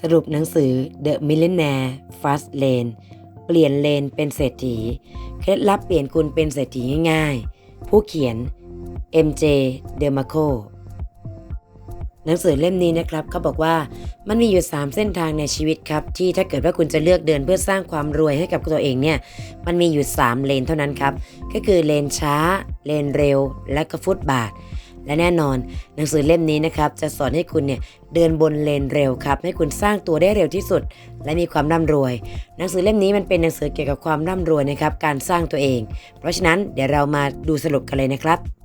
สรุปหนังสือ The Millionaire Fast Lane เปลี่ยนเลนเป็นเศรษฐี เคล็ดลับเปลี่ยนคุณเป็นเศรษฐีง่ายๆ ผู้เขียน MJ d e m a c o หนังสือเล่มนี้นะครับเขาบอกว่ามันมีอยู่ 3 เส้นทางในชีวิตครับ ที่ถ้าเกิดว่าคุณจะเลือกเดินเพื่อสร้างความรวยให้กับตัวเองเนี่ย มันมีอยู่ 3 เลนเท่านั้นครับ ก็คือเลนช้า เลนเร็ว และก็ฟุตบาท และแน่นอน หนังสือเล่มนี้นะครับจะสอนให้คุณเนี่ยเดินบนเลนเร็วครับ ให้คุณสร้างตัวได้เร็วที่สุด และมีความร่ำรวย หนังสือเล่มนี้มันเป็นหนังสือเกี่ยวกับความร่ำรวยนะครับการสร้างตัวเอง เพราะฉะนั้นเดี๋ยวเรามาดูสรุปกันเลยนะครับ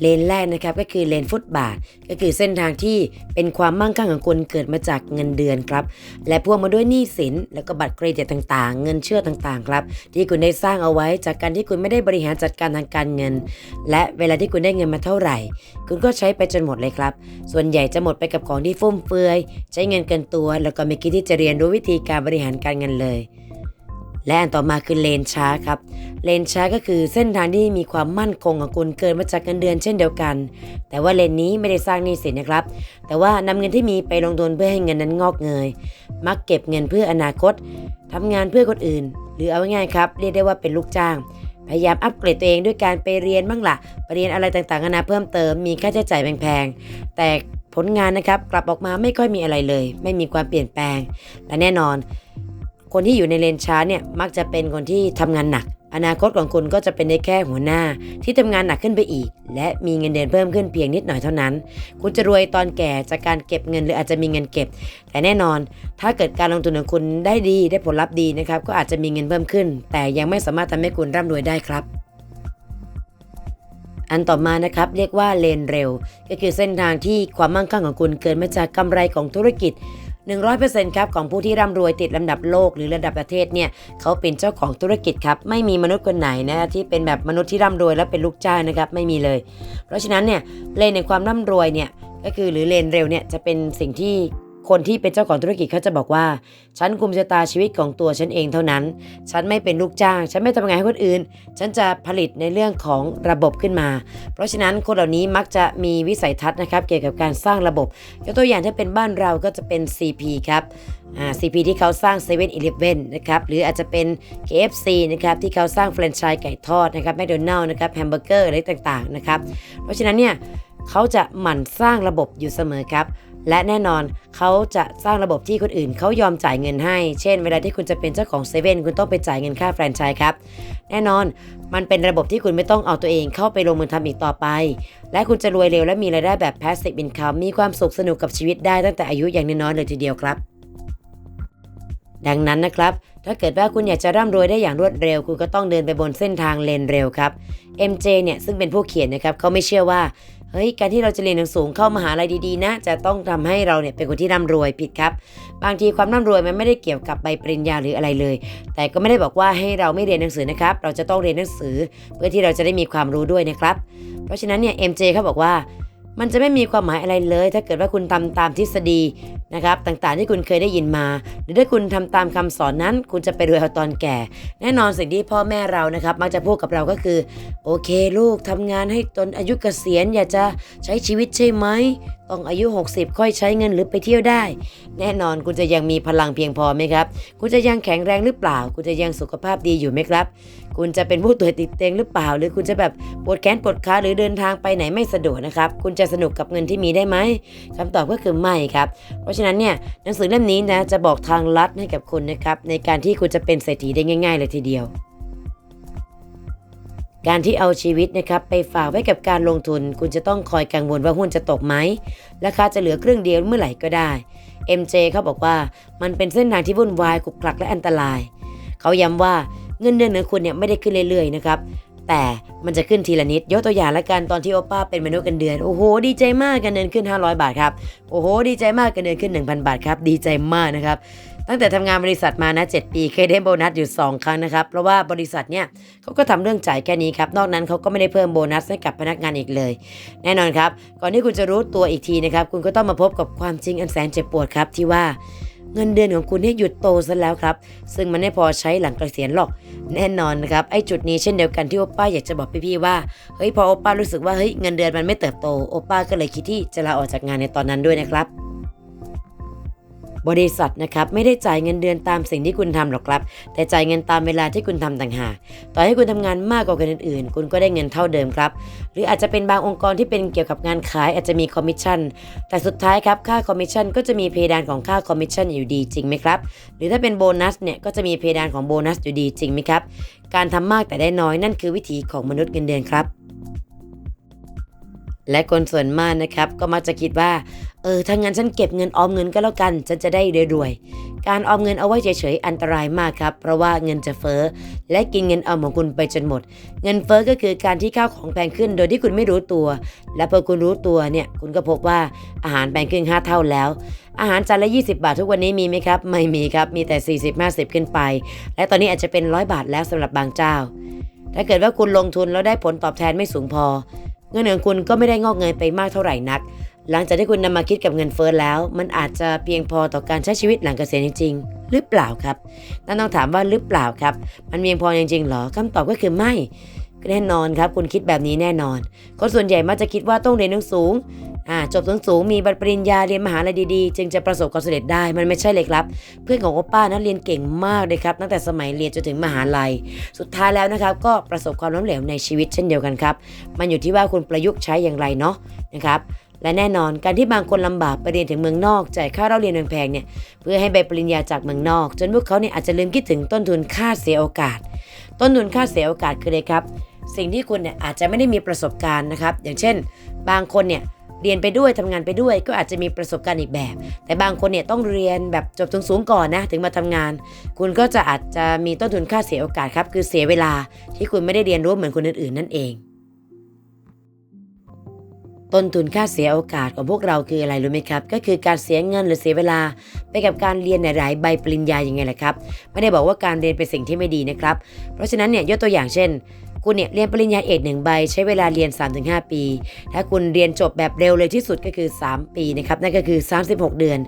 เลนแรกนะครับก็คือเลนฟุตบาท ก็คือเส้นทางที่เป็นความมั่งคั่งของคุณเกิดมาจากเงินเดือนครับ และพ่วงมาด้วยหนี้สิน แล้วก็บัตรเครดิตต่างๆ เงินเชื่อต่างๆครับ ที่คุณได้สร้างเอาไว้จากการที่คุณไม่ได้บริหารจัดการทางการเงิน และเวลาที่คุณได้เงินมาเท่าไหร่ คุณก็ใช้ไปจนหมดเลยครับ ส่วนใหญ่จะหมดไปกับของที่ฟุ่มเฟือย ใช้เงินเกินตัว แล้วก็ไม่คิดที่จะเรียนรู้วิธีการบริหารการเงินเลย และอันต่อมาคือเลนช้าครับ เลนช้าก็คือเส้นทางที่มีความมั่นคงของคุณเกินมาจากเงินเดือนเช่นเดียวกัน แต่ว่าเลนนี้ไม่ได้สร้างหนี้สินนะครับ แต่ว่านำเงินที่มีไปลงทุนเพื่อให้เงินนั้นงอกเงย มักเก็บเงินเพื่ออนาคตทำงานเพื่อคนอื่น หรือเอาง่ายๆครับเรียกได้ว่าเป็นลูกจ้าง พยายามอัปเกรดตัวเองด้วยการไปเรียนบ้างละ่ะไปเรียนอะไรต่างๆนานาเพิ่มเติม มีค่าใช้จ่ายแพงๆ แต่ผลงานนะครับกลับออกมาไม่ค่อยมีอะไรเลย ไม่มีความเปลี่ยนแปลง และแน่นอน คนที่อยู่ในเลนช้าเนี่ยมักจะเป็นคนที่ทำงานหนัก อนาคตของคุณก็จะเป็นได้แค่หัวหน้า ที่ทำงานหนักขึ้นไปอีก และมีเงินเดือนเพิ่มขึ้นเพียงนิดหน่อยเท่านั้น คุณจะรวยตอนแก่จากการเก็บเงินหรืออาจจะมีเงินเก็บ แต่แน่นอน ถ้าเกิดการลงทุนของคุณได้ดีได้ผลลัพธ์ดีนะครับก็อาจจะมีเงินเพิ่มขึ้น แต่ยังไม่สามารถทำให้คุณร่ำรวยได้ครับอันต่อมานะครับเรียกว่าเลนเร็ว ก็คือเส้นทางที่ความมั่งคั่งของคุณเกิดมาจากกำไรของธุรกิจ 100%ครับของผู้ที่ร่ำรวยติดลำดับโลกหรือระดับประเทศเนี่ยเขาเป็นเจ้าของธุรกิจครับไม่มีมนุษย์คนไหนนะที่เป็นแบบมนุษย์ที่ร่ำรวยแล้วเป็นลูกจ้างนะครับไม่มีเลย เพราะฉะนั้นเนี่ยเลนในความร่ำรวยเนี่ยก็คือหรือเลนเร็วเนี่ยจะเป็นสิ่งที่ คนที่เป็นเจ้าของธุรกิจเขาจะบอกว่า ฉันคุมชะตาชีวิตของตัวฉันเองเท่านั้น ฉันไม่เป็นลูกจ้าง ฉันไม่ทำงานให้คนอื่น ฉันจะผลิตในเรื่องของระบบขึ้นมา เพราะฉะนั้นคนเหล่านี้มักจะมีวิสัยทัศน์นะครับ เกี่ยวกับการสร้างระบบยกตัวอย่างถ้าเป็นบ้านเราก็จะเป็น CP ครับอ่า CP ที่เขาสร้าง7 e เ e ่ e อนะครับหรืออาจจะเป็น KFC นะครับที่เขาสร้างแฟรนไชส์ไก่ทอดนะครับแมคโดนัลล์นะครับแฮมเบอร์เกอร์อะไรต่างๆนะครับเพราะฉะนั้นเนี่ยเขาจะหมั่นสร้างระบบอยู่เสมอครับ และแน่นอนเขาจะสร้างระบบที่คนอื่นเขายอมจ่ายเงินให้ เช่น เวลาที่คุณจะเป็นเจ้าของเซเว่นคุณต้องไปจ่ายเงินค่าแฟรนไชส์ครับ แน่นอนมันเป็นระบบที่คุณไม่ต้องเอาตัวเองเข้าไปลงมือทำอีกต่อไป และคุณจะรวยเร็วและมีรายได้แบบ passive income มีความสุขสนุกกับชีวิตได้ตั้งแต่อายุอย่างน้อยๆเลยทีเดียวครับ ดังนั้นนะครับ ถ้าเกิดว่าคุณอยากจะร่ำรวยได้อย่างรวดเร็ว คุณก็ต้องเดินไปบนเส้นทางเลนเร็วครับ MJ เนี่ยซึ่งเป็นผู้เขียนนะครับเขาไม่เชื่อว่า เฮ้ยการที่เราจะเรียนหนังสูงเข้ามหาลัยดีๆนะ จะต้องทำให้เราเนี่ยเป็นคนที่ร่ำรวยผิดครับ บางทีความร่ำรวยมันไม่ได้เกี่ยวกับใบปริญญาหรืออะไรเลย แต่ก็ไม่ได้บอกว่าให้เราไม่เรียนหนังสือนะครับ เราจะต้องเรียนหนังสือเพื่อที่เราจะได้มีความรู้ด้วยนะครับ เพราะฉะนั้นเนี่ยเอ็มเจเขาบอกว่า มันจะไม่มีความหมายอะไรเลย ถ้าเกิดว่าคุณทำตามทฤษฎีนะครับต่างๆที่คุณเคยได้ยินมา หรือถ้าคุณทำตามคำสอนนั้น คุณจะไปรวยเอาตอนแก่ แน่นอนสิ่งที่พ่อแม่เรานะครับ มักจะพูดกับเราก็คือ โอเคลูกทำงานให้ตนอายุเกษียณอยากจะใช้ชีวิตใช่ไหมต้องอายุ 60 ค่อยใช้เงินหรือไปเที่ยวได้ แน่นอนคุณจะยังมีพลังเพียงพอไหมครับ คุณจะยังแข็งแรงหรือเปล่า คุณจะยังสุขภาพดีอยู่ไหมครับ คุณจะเป็นผู้ป่วยติดเตียงหรือเปล่า หรือคุณจะแบบปวดแขนปวดขาหรือเดินทางไปไหนไม่สะดวกนะครับ คุณจะสนุกกับเงินที่มีได้ไหมคำตอบก็คือไม่ครับ เพราะฉะนั้นเนี่ยหนังสือเล่มนี้นะจะบอกทางลัดให้กับคุณนะครับในการที่คุณจะเป็นเศรษฐีได้ง่าย ๆ เลยทีเดียวการที่เอาชีวิตนะครับไปฝากไว้กับการลงทุน คุณจะต้องคอยกังวลว่าหุ้นจะตกไหมราคาจะเหลือครึ่งเดียวเมื่อไหร่ก็ได้ MJ เขาบอกว่ามันเป็นเส้นทางที่วุ่นวายขรุกขลักและอันตราย เขาย้ำว่า เงินเดือนของคุณเนี่ยไม่ได้ขึ้นเรื่อยๆนะครับแต่มันจะขึ้นทีละนิด ยกตัวอย่างละกันตอนที่โอป้าเป็นมนุษย์เงินเดือน โอ้โห ดีใจมากกันเดือนขึ้น 500 บาทครับ โอ้โห ดีใจมากกันเดือนขึ้น 1,000 บาทครับ ดีใจมากนะครับ ตั้งแต่ทำงานบริษัทมานะ 7 ปีเคยได้โบนัสอยู่ 2 ครั้งนะครับ เพราะว่าบริษัทเนี่ยเขาก็ทำเรื่องจ่ายแค่นี้ครับ นอกนั้นเขาก็ไม่ได้เพิ่มโบนัสให้กับพนักงานอีกเลย แน่นอนครับ ก่อนที่คุณจะรู้ตัวอีกทีนะครับ คุณก็ต้องมาพบกับความจริงอันแสนเจ็บปวดครับที่ว่า เงินเดือนของคุณให้หยุดโตซะแล้วครับ ซึ่งมันไม่พอใช้หลังเกษียณหรอกแน่นอนนะครับไอ้จุดนี้เช่นเดียวกันที่โอป้าอยากจะบอกพี่ๆว่าเฮ้ยพอโอป้ารู้สึกว่าเฮ้ยเงินเดือนมันไม่เติบโตโอป้าก็เลยคิดที่จะลาออกจากงานในตอนนั้นด้วยนะครับ บริษัทนะครับไม่ได้จ่ายเงินเดือนตามสิ่งที่คุณทำหรอกครับ แต่จ่ายเงินตามเวลาที่คุณทำต่างหากต่อให้คุณทำงานมากกว่าคนอื่นๆ คุณก็ได้เงินเท่าเดิมครับ หรืออาจจะเป็นบางองค์กรที่เป็นเกี่ยวกับงานขายอาจจะมีคอมมิชชั่นแต่สุดท้ายครับค่าคอมมิชชั่นก็จะมีเพดานของค่าคอมมิชชั่นอยู่ดีจริงไหมครับหรือถ้าเป็นโบนัสเนี่ยก็จะมีเพดานของโบนัสอยู่ดีจริงไหมครับการทำมากแต่ได้น้อยนั่นคือวิถีของมนุษย์เงินเดือนครับ และคนส่วนมากนะครับก็มักจะคิดว่า เออถ้างั้นฉันเก็บเงินออมเงินก็แล้วกัน ฉันจะได้รวยๆการออมเงินเอาไว้เฉยๆอันตรายมากครับ เพราะว่าเงินจะเฟ้อ และกินเงินออมของคุณไปจนหมด เงินเฟ้อก็คือการที่ข้าวของแพงขึ้นโดยที่คุณไม่รู้ตัว และพอคุณรู้ตัวเนี่ยคุณก็พบว่าอาหารแพงขึ้น5เท่าแล้ว อาหารจานละ 20 บาททุกวันนี้มีไหมครับ ไม่มีครับมีแต่ 40 50 ขึ้นไป และตอนนี้อาจจะเป็นร้อยบาทแล้วสำหรับบางเจ้า ถ้าเกิดว่าคุณลงทุนแล้วได้ผลตอบแทนไม่สูงพอ เงินของคุณก็ไม่ได้งอกเงยไปมากเท่าไหร่นัก หลังจากที่คุณนำมาคิดกับเงินเฟ้อแล้ว มันอาจจะเพียงพอต่อการใช้ชีวิตหลังเกษียณจริงๆ หรือเปล่าครับ นั่นต้องถามว่าหรือเปล่าครับ มันเพียงพอจริงๆหรอคำตอบก็คือไม่แน่นอนครับ คุณคิดแบบนี้แน่นอน คนส่วนใหญ่มักจะคิดว่าต้องเรียนหนังสูง อ่าจบสูงๆมีบัตรปริญญาเรียนมหาลัยดีๆ จึงจะประสบความสำเร็จได้มันไม่ใช่เลยครับ เพื่อนของโอป้านะเรียนเก่งมากเลยครับ ตั้งแต่สมัยเรียนจนถึงมหาลัย สุดท้ายแล้วนะครับ ก็ประสบความล้มเหลวในชีวิตเช่นเดียวกันครับ มันอยู่ที่ว่าคุณประยุกต์ใช้อย่างไรเนาะนะครับและแน่นอนการที่บางคนลำบากไปเรียนถึงเมืองนอกจ่ายค่าเราเรียนแพงๆเนี่ยเพื่อให้ใบปริญญาจากเมืองนอก จนพวกเขาเนี่ยอาจจะลืมคิดถึงต้นทุนค่าเสียโอกาส ต้นทุนค่าเสียโอกาสคืออะไรครับ สิ่งที่คุณเนี่ยอาจจะไม่ได้มีประสบการณ์นะครับ อย่างเช่น บางคนเนี่ย เรียนไปด้วยทำงานไปด้วยก็อาจจะมีประสบการณ์อีกแบบ แต่บางคนเนี่ยต้องเรียนแบบจบสูงๆก่อนนะถึงมาทำงาน คุณก็จะอาจจะมีต้นทุนค่าเสียโอกาสครับ คือเสียเวลาที่คุณไม่ได้เรียนรู้เหมือนคนอื่นๆนั่นเอง ต้นทุนค่าเสียโอกาสของพวกเราคืออะไรรู้ไหมครับ ก็คือการเสียเงินหรือเสียเวลาไปกับการเรียนหลายใบปริญญาอย่างไงแหละครับ ไม่ได้บอกว่าการเรียนเป็นสิ่งที่ไม่ดีนะครับ เพราะฉะนั้นเนี่ยยกตัวอย่างเช่น คุณเนี่ยเรียนปริญญาเอกหนึ่งใบ ใช้เวลาเรียน 3-5 ปี ถ้าคุณเรียนจบแบบเร็วเลยที่สุดก็คือ 3 ปีนะครับนั่นก็คือ 36 เดือน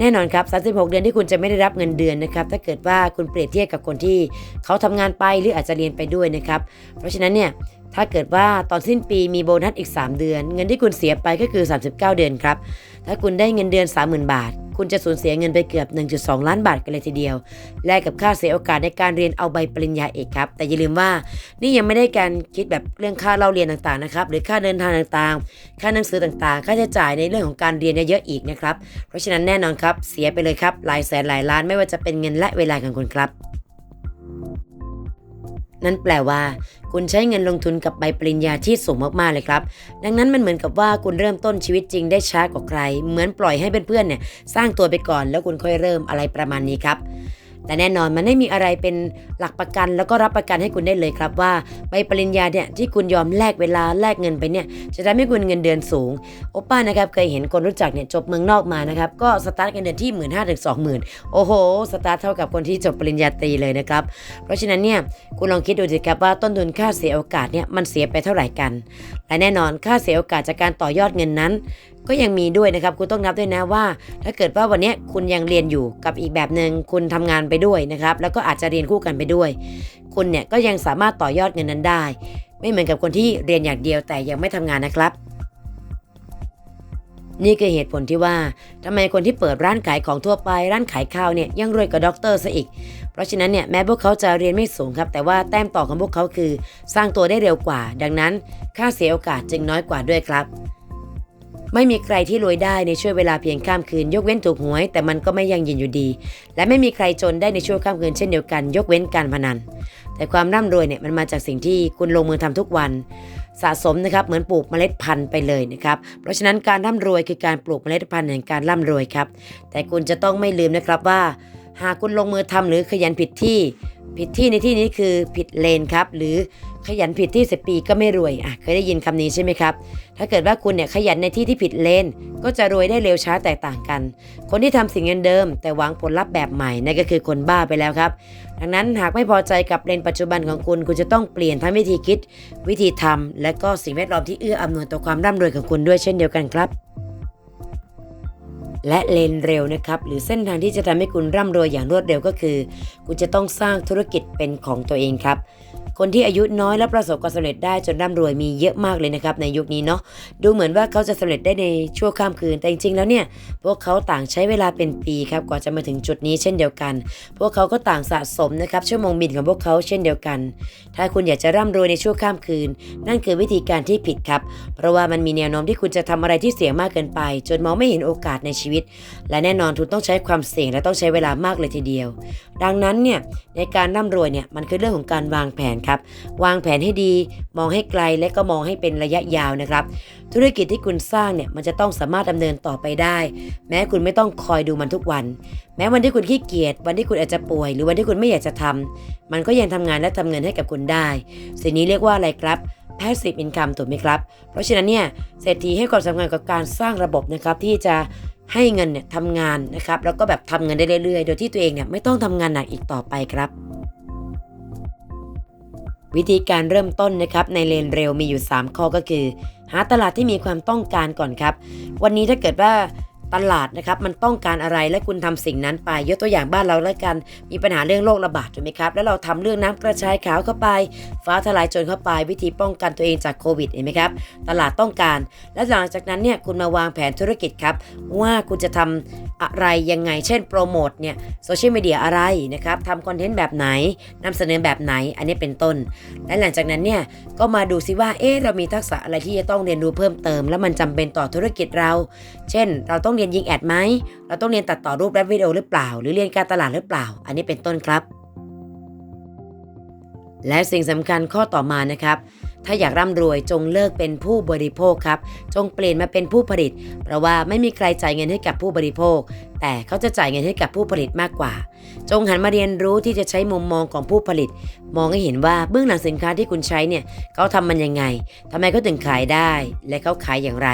แน่นอนครับ 36 เดือนที่คุณจะไม่ได้รับเงินเดือนนะครับถ้าเกิดว่าคุณเปรียบเทียบกับคนที่เขาทำงานไปหรืออาจจะเรียนไปด้วยนะครับเพราะฉะนั้นเนี่ยถ้าเกิดว่าตอนสิ้นปีมีโบนัสอีก 3 เดือน เงินที่คุณเสียไปก็คือ 39 เดือนครับถ้าคุณได้เงินเดือน 30,000 บาท คุณจะสูญเสียเงินไปเกือบ 1.2 ล้านบาทกันเลยทีเดียว แลกกับค่าเสียโอกาสในการเรียนเอาใบปริญญาเอกครับ แต่อย่าลืมว่านี่ยังไม่ได้การคิดแบบเรื่องค่าเล่าเรียนต่างๆนะครับ หรือค่าเดินทางต่างๆ ค่าหนังสือต่างๆ ค่าใช้จ่ายในเรื่องของการเรียนเยเยอะอีกนะครับ เพราะฉะนั้นแน่นอนครับ เสียไปเลยครับหลายแสนหลายล้านไม่ว่าจะเป็นเงินและเวลาของคุณครับ นั่นแปลว่า คุณใช้เงินลงทุนกับใบปริญญาที่สูงมากๆเลยครับ ดังนั้นมันเหมือนกับว่าคุณเริ่มต้นชีวิตจริงได้ช้ากว่าใคร เหมือนปล่อยให้เพื่อนๆเนี่ยสร้างตัวไปก่อนแล้วคุณค่อยเริ่มอะไรประมาณนี้ครับ แต่แน่นอนมันไม่มีอะไรเป็นหลักประกันแล้วก็รับประกันให้คุณได้เลยครับว่าใบปริญญาเนี่ยที่คุณยอมแลกเวลาแลกเงินไปเนี่ยจะทำให้คุณเงินเดือนสูงโอป้านะครับเคยเห็นคนรู้จักเนี่ยจบเมืองนอกมานะครับก็สตาร์ทเงินเดือนที่ 1 5ื่นถึงสองหมื่นโอ้โหสตาร์ทเท่ากับคนที่จบปริญญาตรีเลยนะครับเพราะฉะนั้นเนี่ยคุณลองคิดดูสิครับว่าต้นทุนค่าเสียโอกาสเนี่ยมันเสียไปเท่าไหร่กัน และแน่นอนค่าเสียโอกาสจากการต่อยอดเงินนั้น ก็ยังมีด้วยนะครับ คุณต้องนับด้วยนะว่า ถ้าเกิดว่าวันนี้คุณยังเรียนอยู่กับอีกแบบหนึ่งคุณทำงานไปด้วยนะครับ แล้วก็อาจจะเรียนคู่กันไปด้วย คุณเนี่ยก็ยังสามารถต่อยอดเงินนั้นได้ ไม่เหมือนกับคนที่เรียนอย่างเดียวแต่ยังไม่ทำงานนะครับนี่คือเหตุผลที่ว่าทำไมคนที่เปิดร้านขายของทั่วไปร้านขายข้าวเนี่ยยังรวยกว่าด็อกเตอร์ซะอีก เพราะฉะนั้นเนี่ยแม้พวกเขาจะเรียนไม่สูงครับ แต่ว่าแต้มต่อของพวกเขาคือ สร้างตัวได้เร็วกว่า ดังนั้นค่าเสียโอกาสจึงน้อยกว่าด้วยครับ ไม่มีใครที่รวยได้ในช่วงเวลาเพียงข้ามคืน ยกเว้นถูกหวย แต่มันก็ไม่ยั่งยืนอยู่ดี และไม่มีใครจนได้ในช่วงข้ามคืนเช่นเดียวกัน ยกเว้นการพนัน แต่ความร่ำรวยเนี่ยมันมาจากสิ่งที่คุณลงมือทำทุกวัน สะสมนะครับเหมือนปลูกเมล็ดพันธุ์ไปเลยนะครับเพราะฉะนั้นการร่ำรวยคือการปลูกเมล็ดพันธุ์แห่งการร่ำรวยครับแต่คุณจะต้องไม่ลืมนะครับว่า หากคุณลงมือทำหรือขยันผิดที่ ผิดที่ในที่นี้คือผิดเลนครับหรือ ขยันผิดที่สิปีก็ไม่รวยอะเคยได้ยินคำนี้ใช่ไหมครับ ถ้าเกิดว่าคุณเนี่ยขยันในที่ที่ผิดเลน ก็จะรวยได้เร็วช้าแตกต่างกัน คนที่ทำสิ่งเดิม แต่หวังผลลัพธ์แบบใหม่นั่นก็คือคนบ้าไปแล้วครับ ดังนั้นหากไม่พอใจกับเลนปัจจุบันของคุณ คุณจะต้องเปลี่ยนทั้งวิธีคิด วิธีทำและก็สิ่งแวดล้อมที่เอื้ออำนวยต่อความร่ำรวยของคุณด้วยเช่นเดียวกันครับและเลนเร็วนะครับ หรือเส้นทางที่จะทำให้คุณร่ำรวยอย่างรวดเร็วก็คือ คุณจะต้องสร้างธุรกิจเป็นของตัวเองครับ คนที่อายุน้อยและประสบความสำเร็จได้จนร่ำรวยมีเยอะมากเลยนะครับในยุคนี้เนาะดูเหมือนว่าเขาจะสำเร็จได้ในชั่วข้ามคืนแต่จริงๆแล้วเนี่ยพวกเขาต่างใช้เวลาเป็นปีครับกว่าจะมาถึงจุดนี้เช่นเดียวกัน พวกเขาก็ต่างสะสมนะครับชั่วโมงบินของพวกเขาเช่นเดียวกัน ถ้าคุณอยากจะร่ำรวยในชั่วข้ามคืน นั่นคือวิธีการที่ผิดครับ เพราะว่ามันมีแนวโน้มที่คุณจะทำอะไรที่เสี่ยงมากเกินไป จนมองไม่เห็นโอกาสในชีวิต และแน่นอนคุณต้องใช้ความเสี่ยงและต้องใช้เวลามากเลยทีเดียว ดังนั้นเนี่ยในการร่ำรวยเนี่ยมันคือเรื่องของการวางแผนครับ วางแผนให้ดี มองให้ไกลและก็มองให้เป็นระยะยาวนะครับ ธุรกิจที่คุณสร้างเนี่ยมันจะต้องสามารถดำเนินต่อไปได้ แม้คุณไม่ต้องคอยดูมันทุกวัน แม้วันที่คุณขี้เกียจวันที่คุณอาจจะป่วย หรือวันที่คุณไม่อยากจะทำมันก็ยังทำงานและทำเงินให้กับคุณได้สิ่งนี้เรียกว่าอะไรครับ passive income ถูกไหมครับ เพราะฉะนั้นเนี่ยเศรษฐีให้ความสำคัญกับการสร้างระบบนะครับที่จะให้เงินเนี่ยทำงานนะครับ แล้วก็แบบทำเงินได้เรื่อยๆ โดยที่ตัวเองเนี่ยไม่ต้องทำงานหนักอีกต่อไปครับ วิธีการเริ่มต้นนะครับในเลนเร็วมีอยู่ 3 ข้อก็คือ หาตลาดที่มีความต้องการก่อนครับ วันนี้ถ้าเกิดว่า ตลาดนะครับมันต้องการอะไรและคุณทำสิ่งนั้นไปยกตัวอย่างบ้านเราแล้วกัน มีปัญหาเรื่องโรคระบาดถูกไหมครับ แล้วเราทำเรื่องน้ำกระชายขาวเข้าไป ฟ้าทลายโจรเข้าไป วิธีป้องกันตัวเองจากโควิดเห็นไหมครับ ตลาดต้องการ และหลังจากนั้นเนี่ยคุณมาวางแผนธุรกิจครับ ว่าคุณจะทำอะไรยังไง เช่นโปรโมทเนี่ยโซเชียลมีเดียอะไรนะครับทำคอนเทนต์แบบไหนนำเสนอแบบไหนอันนี้เป็นต้น และหลังจากนั้นเนี่ยก็มาดูซิว่าเอ๊ะเรามีทักษะอะไรที่จะต้องเรียนรู้เพิ่มเติม แล้วมันจำเป็นต่อธุรกิจเรา เช่น เราต้องเรียนยิงแอดไหม เราต้องเรียนตัดต่อรูปและวิดีโอหรือเปล่า หรือเรียนการตลาดหรือเปล่า อันนี้เป็นต้นครับ และสิ่งสำคัญข้อต่อมานะครับ ถ้าอยากร่ำรวยจงเลิกเป็นผู้บริโภคครับ จงเปลี่ยนมาเป็นผู้ผลิต เพราะว่าไม่มีใครจ่ายเงินให้กับผู้บริโภค แต่เขาจะจ่ายเงินให้กับผู้ผลิตมากกว่า จงหันมาเรียนรู้ที่จะใช้มุมมองของผู้ผลิต มองให้เห็นว่าเบื้องหลังสินค้าที่คุณใช้เนี่ยเขาทำมันยังไงทำไมเขาถึงขายได้ และเขาขายอย่างไร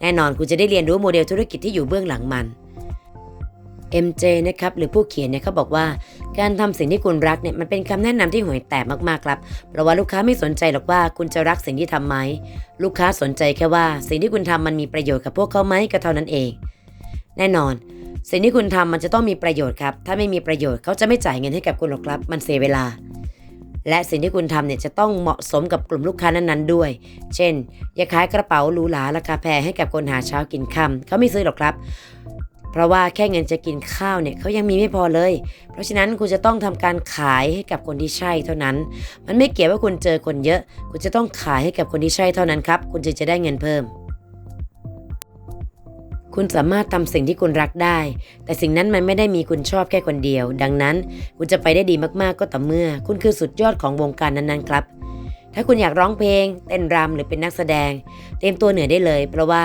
แน่นอนคุณจะได้เรียนรู้โมเดลธุรกิจที่อยู่เบื้องหลังมัน MJ นะครับหรือผู้เขียนเนี่ยเขาบอกว่า การทำสิ่งที่คุณรักเนี่ยมันเป็นคำแนะนำที่ห่วยแตกมากๆครับเพราะว่าลูกค้าไม่สนใจหรอกว่าคุณจะรักสิ่งที่ทำไหม ลูกค้าสนใจแค่ว่า สิ่งที่คุณทำมันมีประโยชน์กับพวกเขาไหมก็เท่านั้นเอง แน่นอน สิ่งที่คุณทำมันจะต้องมีประโยชน์ครับถ้าไม่มีประโยชน์เขาจะไม่จ่ายเงินให้กับคุณหรอกครับ มันเสียเวลาและสิ่งที่คุณทำเนี่ยจะต้องเหมาะสมกับกลุ่มลูกค้านั้นๆด้วย เช่น อย่าขายกระเป๋าหรูหราราคาแพงให้กับคนหาเช้ากินค่ำเขาไม่ซื้อหรอกครับ เพราะว่าแค่เงินจะกินข้าวเนี่ยเขายังมีไม่พอเลย เพราะฉะนั้นคุณจะต้องทำการขายให้กับคนที่ใช่เท่านั้น มันไม่เกี่ยวว่าคุณเจอคนเยอะ คุณจะต้องขายให้กับคนที่ใช่เท่านั้นครับ คุณจึงจะได้เงินเพิ่มคุณสามารถทำสิ่งที่คุณรักได้ แต่สิ่งนั้นมันไม่ได้มีคุณชอบแค่คนเดียว ดังนั้น คุณจะไปได้ดีมากๆก็ต่อเมื่อ คุณคือสุดยอดของวงการนั้นๆครับ ถ้าคุณอยากร้องเพลง เต้นรำหรือเป็นนักแสดง เตรียมตัวเหนื่อยได้เลย เพราะว่า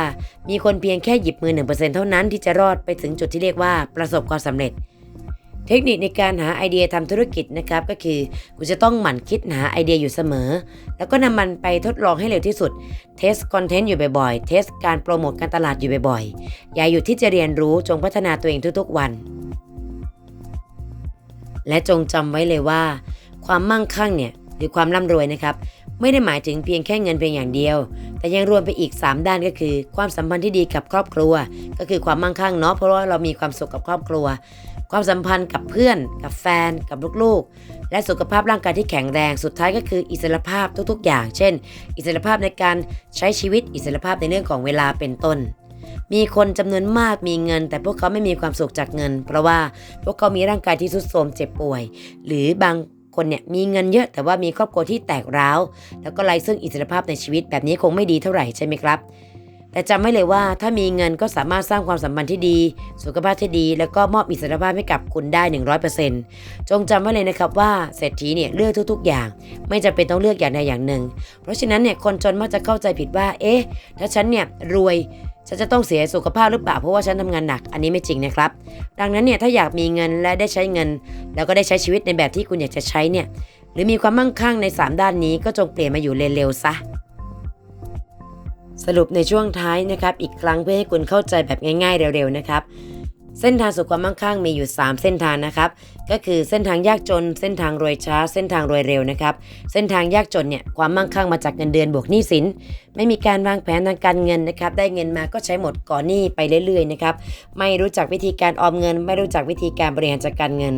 มีคนเพียงแค่หยิบมือ 1%เท่านั้นที่จะรอดไปถึงจุดที่เรียกว่าประสบความสำเร็จ เทคนิคในการหาไอเดียทำธุรกิจนะครับก็คือ คุณจะต้องหมั่นคิดหาไอเดียอยู่เสมอ แล้วก็นำมันไปทดลองให้เร็วที่สุด เทสคอนเทนต์อยู่บ่อยๆ เทสการโปรโมทการตลาดอยู่บ่อยๆ อย่าหยุดที่จะเรียนรู้จงพัฒนาตัวเองทุกๆ วัน และจงจำไว้เลยว่า ความมั่งคั่งเนี่ยหรือความร่ำรวยนะครับ ไม่ได้หมายถึงเพียงแค่เงินเพียงอย่างเดียว แต่ยังรวมไปอีก 3 ด้านก็คือ ความสัมพันธ์ที่ดีกับครอบครัว ก็คือความมั่งคั่งเนาะเพราะว่าเรามีความสุขกับครอบครัว ความสัมพันธ์กับเพื่อน กับแฟน กับลูกๆ และสุขภาพร่างกายที่แข็งแรงสุดท้ายก็คืออิสรภาพทุกๆ อย่าง เช่น อิสรภาพในการใช้ชีวิตอิสรภาพในเรื่องของเวลาเป็นต้นมีคนจำนวนมากมีเงิน แต่พวกเขาไม่มีความสุขจากเงิน เพราะว่าพวกเขามีร่างกายที่ทรุดโทรมเจ็บป่วย หรือบาง คนเนี่ยมีเงินเยอะแต่ว่ามีครอบครัวที่แตกร้าว แล้วก็ไร้ซึ่งอิสรภาพในชีวิตแบบนี้คงไม่ดีเท่าไหร่ใช่ไหมครับ แต่จำไว้เลยว่าถ้ามีเงินก็สามารถสร้างความสัมพันธ์ที่ดี สุขภาพที่ดี แล้วก็มอบอิสรภาพให้กับคุณได้ 100%จงจำไว้เลยนะครับว่าเศรษฐีเนี่ยเลือกทุก ๆ อย่าง ไม่จำเป็นต้องเลือกอย่างใดอย่างหนึ่ง เพราะฉะนั้นเนี่ยคนจนมักจะเข้าใจผิดว่า เอ๊ะ ถ้าฉันเนี่ยรวยฉันจะต้องเสียสุขภาพหรือเปล่าเพราะว่าฉันทำงานหนักอันนี้ไม่จริงนะครับ ดังนั้นเนี่ยถ้าอยากมีเงินและได้ใช้เงิน แล้วก็ได้ใช้ชีวิตในแบบที่คุณอยากจะใช้เนี่ยหรือมีความมั่งคั่งใน 3 ด้านนี้ก็จงเปลี่ยนมาอยู่เร็วๆซะ สรุปในช่วงท้ายนะครับ อีกครั้งเพื่อให้คุณเข้าใจแบบง่าย ๆ เร็วๆนะครับ เส้นทางสู่ความมั่งคั่งมีอยู่ 3 เส้นทางนะครับ ก็คือเส้นทางยากจน เส้นทางรวยช้า เส้นทางรวยเร็วนะครับ เส้นทางยากจนเนี่ยความมั่งคั่งมาจากเงินเดือนบวกหนี้สิน ไม่มีการวางแผนทางการเงินนะครับ ได้เงินมาก็ใช้หมดก่อนหนี้ไปเรื่อยๆนะครับ ไม่รู้จักวิธีการออมเงิน ไม่รู้จักวิธีการบริหารจัดการเงิน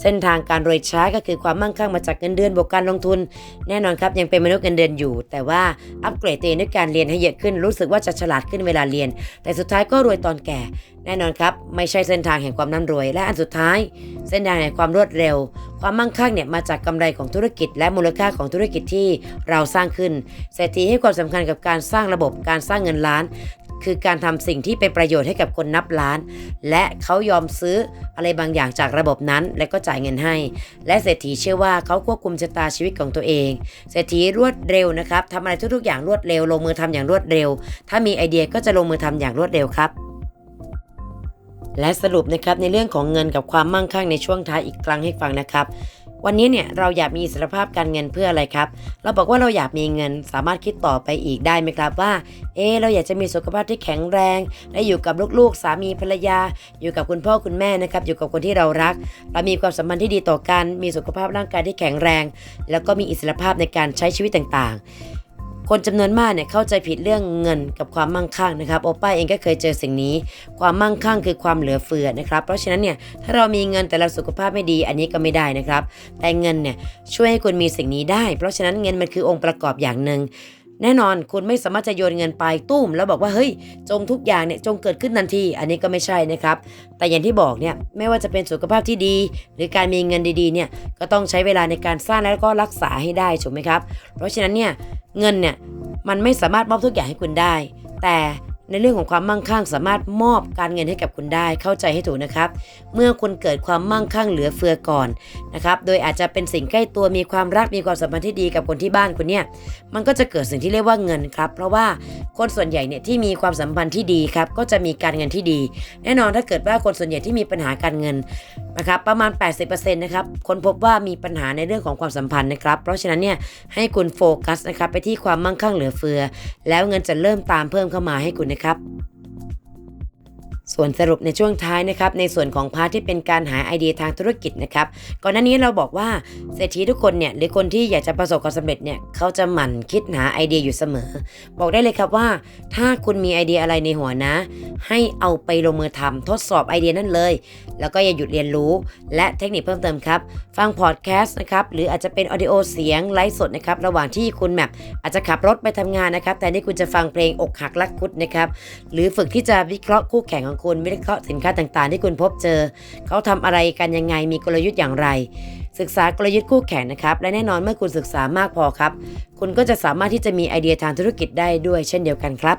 เส้นทางการรวยช้าก็คือความมั่งคั่งมาจากเงินเดือนบวกการลงทุน แน่นอนครับยังเป็นมนุษย์เงินเดือนอยู่ แต่ว่าอัปเกรดตัวเองด้วยการเรียนให้เยอะขึ้น รู้สึกว่าจะฉลาดขึ้นเวลาเรียน แต่สุดท้ายก็รวยตอนแก่ แน่นอนครับไม่ใช่เส้นทางแห่งความร่ำรวย และอันสุดท้าย เส้นทางแห่งความรวดเร็ว ความมั่งคั่งเนี่ยมาจากกำไรของธุรกิจ และมูลค่าของธุรกิจที่เราสร้างขึ้นเศรษฐีให้ความสำคัญกับการสร้างระบบการสร้างเงินล้าน คือการทำสิ่งที่เป็นประโยชน์ให้กับคนนับล้าน และเขายอมซื้ออะไรบางอย่างจากระบบนั้น และก็จ่ายเงินให้ และเศรษฐีเชื่อว่าเขาควบคุมชะตาชีวิตของตัวเองเศรษฐีรวดเร็วนะครับทำอะไรทุกๆอย่างรวดเร็ว ลงมือทำอย่างรวดเร็ว ถ้ามีไอเดียก็จะลงมือทำอย่างรวดเร็วครับ และสรุปนะครับในเรื่องของเงินกับความมั่งคั่งในช่วงท้ายอีกครั้งให้ฟังนะครับ วันนี้เนี่ยเราอยากมีอิสรภาพการเงินเพื่ออะไรครับ เราบอกว่าเราอยากมีเงินสามารถคิดต่อไปอีกได้ไหมครับว่า เออเราอยากจะมีสุขภาพที่แข็งแรง และอยู่กับลูกๆ สามีภรรยา อยู่กับคุณพ่อคุณแม่นะครับอยู่กับคนที่เรารัก เรามีความสัมพันธ์ที่ดีต่อกันมีสุขภาพร่างกายที่แข็งแรง แล้วก็มีอิสรภาพในการใช้ชีวิตต่างๆ คนจำนวนมากเนี่ยเข้าใจผิดเรื่องเงินกับความมั่งคั่งนะครับ โอป้าเองก็เคยเจอสิ่งนี้ ความมั่งคั่งคือความเหลือเฟือนะครับ เพราะฉะนั้นเนี่ยถ้าเรามีเงินแต่เราสุขภาพไม่ดีอันนี้ก็ไม่ได้นะครับ แต่เงินเนี่ยช่วยให้คุณมีสิ่งนี้ได้ เพราะฉะนั้นเงินมันคือองค์ประกอบอย่างหนึ่ง แน่นอนคุณไม่สามารถจะโยนเงินไปตุ้ม แล้วบอกว่าเฮ้ย จงทุกอย่างเนี่ยจงเกิดขึ้นทันที อันนี้ก็ไม่ใช่นะครับ แต่อย่างที่บอกเนี่ยไม่ว่าจะเป็นสุขภาพที่ดี หรือการมีเงินดีๆเนี่ยก็ต้องใช้เวลาในการสร้างแล้วก็รักษาให้ได้ถูกไหมครับ เพราะฉะนั้นเนี่ยเงินเนี่ยมันไม่สามารถมอบทุกอย่างให้คุณได้ แต่ ในเรื่องของความมั่งคั่ง สามารถมอบการเงินให้กับคุณได้เข้าใจให้ถูกนะครับ เมื่อคุณเกิดความมั่งคั่งเหลือเฟือก่อนนะครับโดยอาจจะเป็นสิ่งใกล้ตัวมีความรักมีความสัมพันธ์ที่ดีกับคนที่บ้านคุณเนี่ยมันก็จะเกิดสิ่งที่เรียกว่าเงินครับ เพราะว่าคนส่วนใหญ่เนี่ยที่มีความสัมพันธ์ที่ดีครับก็จะมีการเงินที่ดี แน่นอนถ้าเกิดว่าคนส่วนใหญ่ที่มีปัญหาการเงินนะครับประมาณ 80%นะครับคนพบว่ามีปัญหาในเรื่องของความสัมพันธ์นะครับ เพราะฉะนั้นเนี่ยให้คุณโฟกัสนะครับไปที่ความมั่งคั่งเหลือเฟือ แล้วเงินจะเริ่มตามเพิ่มเข้ามาให้คุณนะครับครับ ส่วนสรุปในช่วงท้ายนะครับในส่วนของพาร์ทที่เป็นการหาไอเดียทางธุรกิจนะครับก่อนหน้านี้เราบอกว่าเศรษฐีทุกคนเนี่ยหรือคนที่อยากจะประสบความสำเร็จเนี่ยเขาจะหมั่นคิดหาไอเดียอยู่เสมอ บอกได้เลยครับว่า ถ้าคุณมีไอเดียอะไรในหัวนะ ให้เอาไปลงมือทำทดสอบไอเดียนั่นเลย แล้วก็อย่าหยุดเรียนรู้ และเทคนิคเพิ่มเติมครับ ฟังพอดแคสต์นะครับหรืออาจจะเป็นออดิโอเสียงไลฟ์สดนะครับระหว่างที่คุณแบบอาจจะขับรถไปทำงานนะครับแต่นี่คุณจะฟังเพลงอกหักรักคุดนะครับหรือฝึกที่จะวิเคราะห์คู่แข่งของคุณวิเคราะห์สินค้าต่างๆ ที่คุณพบเจอ เขาทำอะไรกันยังไงมีกลยุทธ์อย่างไร ศึกษากลยุทธ์คู่แข่งนะครับ และแน่นอนเมื่อคุณศึกษามากพอครับ คุณก็จะสามารถที่จะมีไอเดียทางธุรกิจได้ด้วยเช่นเดียวกันครับ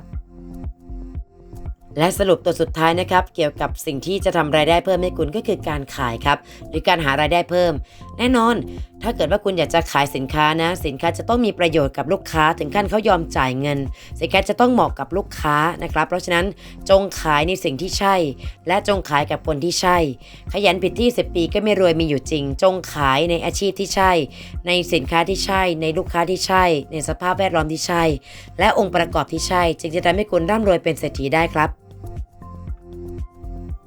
และสรุปตัวสุดท้ายนะครับ เกี่ยวกับสิ่งที่จะทำรายได้เพิ่มให้คุณก็คือการขายครับ หรือการหารายได้เพิ่มแน่นอน ถ้าเกิดว่าคุณอยากจะขายสินค้านะ สินค้าจะต้องมีประโยชน์กับลูกค้าถึงขั้นเขายอมจ่ายเงิน สินค้าจะต้องเหมาะกับลูกค้านะครับ เพราะฉะนั้นจงขายในสิ่งที่ใช่ และจงขายกับคนที่ใช่ ขยันผิดที่ 10 ปีก็ไม่รวยมีอยู่จริง จงขายในอาชีพที่ใช่ ในสินค้าที่ใช่ ในลูกค้าที่ใช่ ในสภาพแวดล้อมที่ใช่ และองค์ประกอบที่ใช่ จึงจะทำให้คุณร่ำรวยเป็นเศรษฐีได้ครับ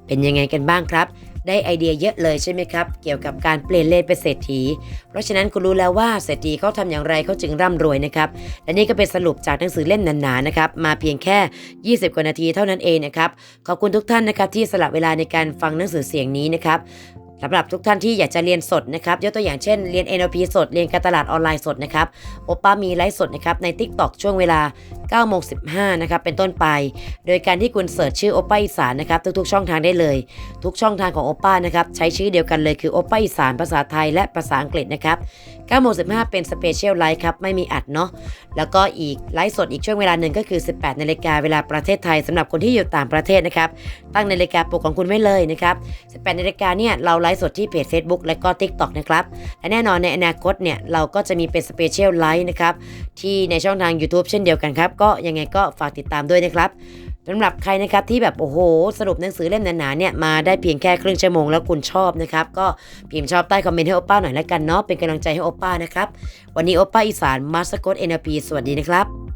เป็นยังไงกันบ้างครับ ได้ไอเดียเยอะเลยใช่ไหมครับ เกี่ยวกับการเปลี่ยนเลนเป็นเศรษฐี เพราะฉะนั้นคุณรู้แล้วว่าเศรษฐีเขาทำอย่างไรเขาจึงร่ำรวยนะครับ และนี่ก็เป็นสรุปจากหนังสือเล่มหนาๆนะครับ มาเพียงแค่ 20 กว่านาทีเท่านั้นเองนะครับ ขอบคุณทุกท่านนะครับที่สละเวลาในการฟังหนังสือเสียงนี้นะครับสำหรับทุกท่านที่อยากจะเรียนสดนะครับ ยกตัวอย่างเช่นเรียน NLP สด เรียนการตลาดออนไลน์สดนะครับ โอป้ามีไลฟ์สดนะครับใน TikTok ช่วงเวลา 9โมง15นะครับเป็นต้นไป โดยการที่คุณเสิร์ชชื่อโอป้าอีสานนะครับทุกๆ ช่องทางได้เลย ทุกช่องทางของโอป้านะครับใช้ชื่อเดียวกันเลยคือโอป้าอีสานภาษาไทยและภาษาอังกฤษนะครับ9โมง15 เป็นสเปเชียลไลฟ์ครับไม่มีอัดเนาะแล้วก็อีกไลฟ์สดอีกช่วงเวลาหนึ่งก็คือ 18นาฬิกาเวลาประเทศไทยสำหรับคนที่อยู่ต่างประเทศนะครับตั้งนาฬิกาปลุกของคุณไว้เลยนะครับ18นาฬิกาเนี่ยเราไลฟ์สดที่เพจ Facebook และก็ TikTok นะครับและแน่นอนในอนาคตเนี่ยเราก็จะมีเป็นสเปเชียลไลฟ์นะครับที่ในช่องทาง YouTube เช่นเดียวกันครับก็ยังไงก็ฝากติดตามด้วยนะครับสำหรับใครนะครับที่แบบโอ้โห สรุปหนังสือเล่มหนาๆเนี่ยมาได้เพียงแค่ครึ่งชั่วโมงแล้วคุณชอบนะครับ ก็พิมพ์ชอบใต้คอมเมนต์ให้โอป้าหน่อยแล้วกันเนาะเป็นกำลังใจให้โอป้านะครับ วันนี้โอป้าอีสานมาสกอตเอ็นพีสวัสดีนะครับ